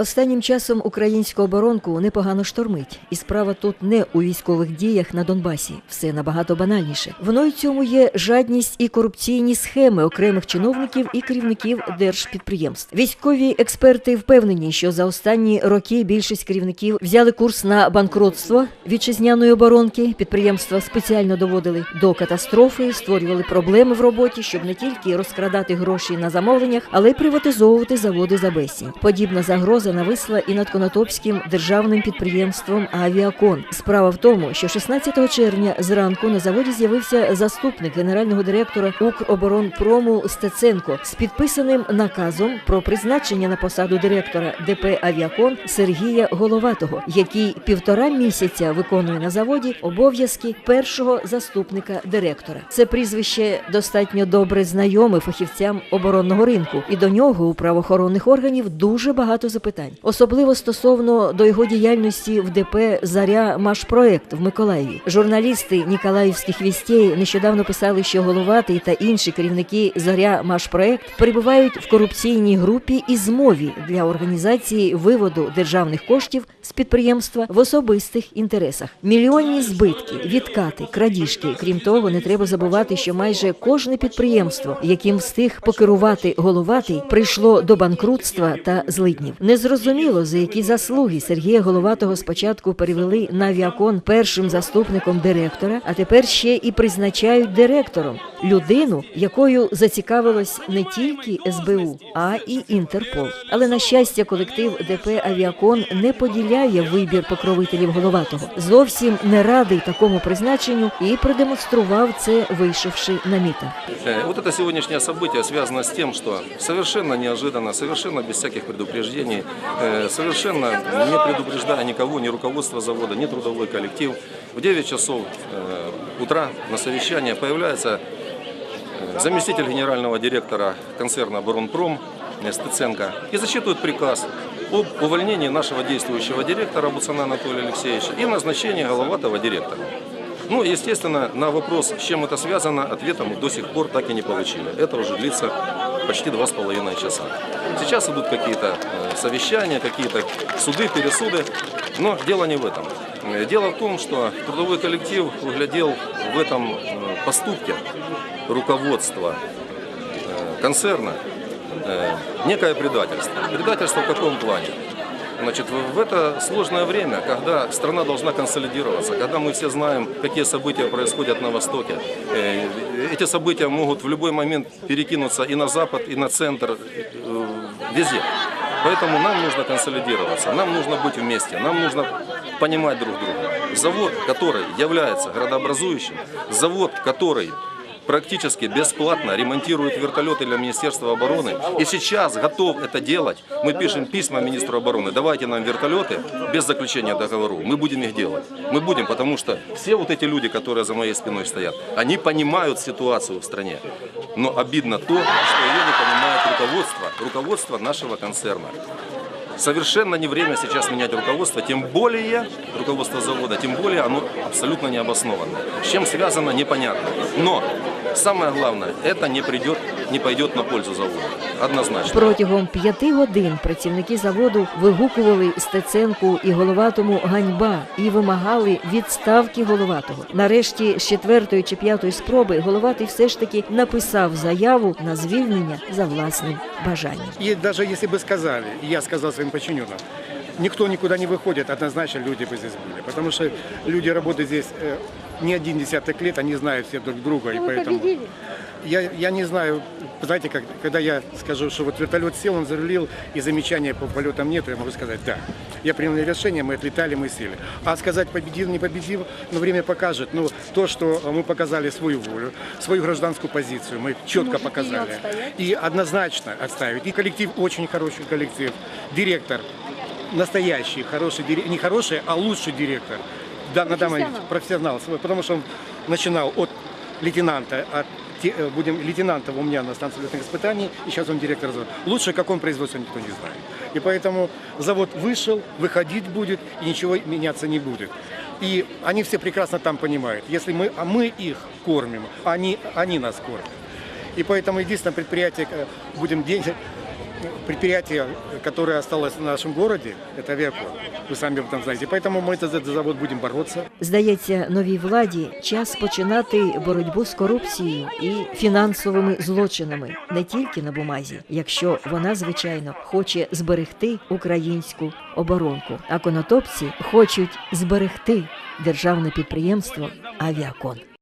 Останнім часом українську оборонку непогано штормить, і справа тут не у військових діях на Донбасі. Все набагато банальніше. Воно й цьому є жадність і корупційні схеми окремих чиновників і керівників держпідприємств. Військові експерти впевнені, що за останні роки більшість керівників взяли курс на банкротство вітчизняної оборонки. Підприємства спеціально доводили до катастрофи, створювали проблеми в роботі, щоб не тільки розкрадати гроші на замовленнях, але й приватизовувати заводи за безцінь. Подібна загроза нависла і над Конотопським державним підприємством Авіакон. Справа в тому, що 16 червня зранку на заводі з'явився заступник генерального директора Укроборонпрому Стеценко з підписаним наказом про призначення на посаду директора ДП Авіакон Сергія Головатого, який півтора місяця виконує на заводі обов'язки першого заступника директора. Це прізвище достатньо добре знайоме фахівцям оборонного ринку, і до нього у правоохоронних органів дуже багато запитань, особливо стосовно до його діяльності в ДП Заря Машпроект в Миколаєві. Журналісти Ніколаївських вістей нещодавно писали, що головатий та інші керівники Заря Машпроект перебувають в корупційній групі і змові для організації виводу державних коштів з підприємства в особистих інтересах. Мільйонні збитки, відкати, крадіжки. Крім того, не треба забувати, що майже кожне підприємство, яким встиг покерувати головатий, прийшло до банкрутства та злиднів. Незрозуміло за які заслуги Сергія Головатого спочатку перевели на авіакон першим заступником директора, а тепер ще і призначають директором людину, якою зацікавилось не тільки СБУ, а і Інтерпол. Але на щастя, колектив ДП Авіакон не поділяє вибір покровителів головатого. Зовсім не радий такому призначенню і продемонстрував це, вийшовши на мітинг. Э, Вот это сегодняшнее событие связано с тем, что совершенно неожиданно, совершенно без всяких предупреждений, э, совершенно не предупреждая никого, ни руководство завода, ни трудовой коллектив, в 9 часов э, утра на совещание появляется э, заместитель генерального директора концерна «Оборонпром» э, Стеценко и зачитывает приказ об увольнении нашего действующего директора Буцана Анатолия Алексеевича и назначении головатого директора. Ну, естественно, на вопрос, с чем это связано, ответа мы до сих пор так и не получили. Это уже длится почти два с половиной часа. Сейчас идут какие-то э, совещания, какие-то суды, пересуды, но дело не в этом. Э, Дело в том, что трудовой коллектив углядел в этом э, поступке руководства концерна некое предательство. Предательство в каком плане? Значит, в это сложное время, когда страна должна консолидироваться, когда мы все знаем, какие события происходят на Востоке, э, эти события могут в любой момент перекинуться и на Запад, и на центр, э, везде. Поэтому нам нужно консолидироваться, нам нужно быть вместе, нам нужно понимать друг друга. Завод, который является градообразующим, завод, который практически бесплатно ремонтирует вертолеты для Министерства обороны и сейчас готов это делать. Мы пишем письма министру обороны, давайте нам вертолеты без заключения договору, мы будем их делать. Мы будем, потому что все вот эти люди, которые за моей спиной стоят, они понимают ситуацию в стране. Но обидно то, что ее не понимает руководство, руководство нашего концерна. Совершенно не время сейчас менять руководство, тем более руководство завода, тем более оно абсолютно необоснованно. С чем связано, непонятно. Но самое главное, это не придет, не пойдет на пользу заводу. Однозначно. Протягом п'яти годин працівники заводу вигукували Стеценку і головатому ганьба і вимагали відставки головатого. Нарешті, з четвертої чи п'ятої спроби, головатий все ж таки написав заяву на звільнення за власним бажанням. И даже если бы сказали, и я сказал своим подчиненным, никто никуда не выходит, однозначно люди бы здесь были. Потому что люди работают здесь э, не один десяток лет, они знают все друг друга. и поэтому я, я не знаю, знаете, как, когда я скажу, что вот вертолет сел, он зарулил, и замечания по полетам нету, я могу сказать, да. Я принял решение, мы отлетали, мы сели. А сказать, победил, не победил, ну, время покажет. Ну, то, что мы показали свою волю, свою гражданскую позицию, мы четко показали. И однозначно отставить. И коллектив очень хороший коллектив. Директор настоящий, хороший, не хороший, а лучший директор. Да, на данный момент профессионал свой, потому что он начинал от лейтенанта, от э, будем лейтенанта у меня на станции летных испытаний, и сейчас он директор завода. Лучше, как он производится, никто не знает. И поэтому завод вышел, выходить будет, и ничего меняться не будет. И они все прекрасно там понимают. Если мы, а мы их кормим, они, они нас кормят. И поэтому единственное предприятие, э, будем день, предприятие, которое осталось в нашем городе, это авиакон. Вы сами об этом знаете. Поэтому мы за этот завод будем бороться. Здається, новій владі час починати боротьбу з корупцією і фінансовими злочинами не тільки на бумазі, якщо вона, звичайно, хоче зберегти українську оборонку. А конотопці хочуть зберегти державне підприємство Авіакон.